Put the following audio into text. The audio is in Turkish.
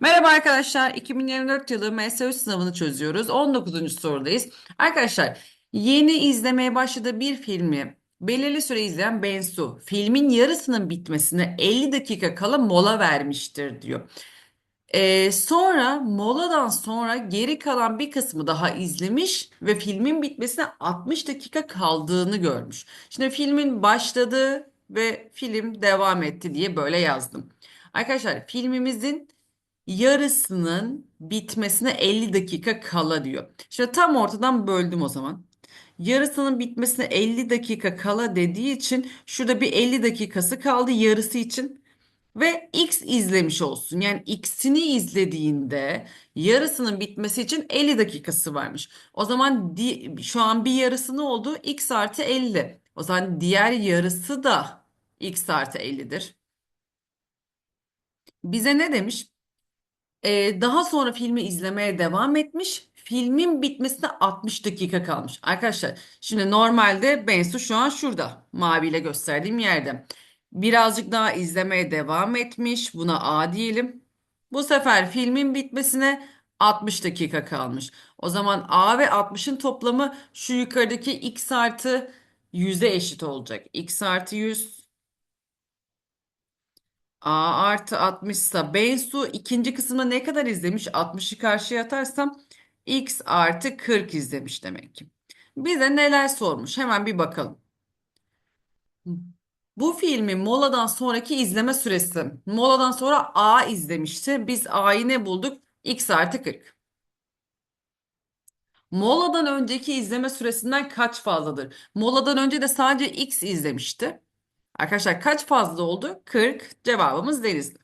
Merhaba arkadaşlar. 2024 yılı MSÜ sınavını çözüyoruz. 19. sorudayız. Arkadaşlar, yeni izlemeye başladığı bir filmi belirli süre izleyen Bensu, filmin yarısının bitmesine 50 dakika kala mola vermiştir diyor. Ee, sonra moladan sonra geri kalan bir kısmı daha izlemiş ve filmin bitmesine 60 dakika kaldığını görmüş. Şimdi filmin başladığı ve film devam etti diye böyle yazdım. Arkadaşlar filmimizin yarısının bitmesine 50 dakika kala diyor. Şimdi tam ortadan böldüm o zaman. Yarısının bitmesine 50 dakika kala dediği için şurada bir 50 dakikası kaldı yarısı için ve X izlemiş olsun. Yani X'ini izlediğinde yarısının bitmesi için 50 dakikası varmış. O zaman şu an bir yarısı ne oldu? X artı 50. O zaman diğer yarısı da X artı 50'dir. Bize ne demiş? Ee, daha sonra filmi izlemeye devam etmiş. Filmin bitmesine 60 dakika kalmış. Arkadaşlar şimdi normalde Bensu şu an şurada. Maviyle gösterdiğim yerde. Birazcık daha izlemeye devam etmiş. Buna A diyelim. Bu sefer filmin bitmesine 60 dakika kalmış. O zaman A ve 60'ın toplamı şu yukarıdaki x artı 100'e eşit olacak. x artı 100 A artı 60 ise Bensu ikinci kısımda ne kadar izlemiş? 60'ı karşıya atarsam X artı 40 izlemiş demek ki. Bize neler sormuş? Hemen bir bakalım. Bu filmin moladan sonraki izleme süresi. Moladan sonra A izlemişti. Biz A'yı ne bulduk? X artı 40. Moladan önceki izleme süresinden kaç fazladır? Moladan önce de sadece X izlemişti. Arkadaşlar kaç fazla oldu? 40. Cevabımız Denizli.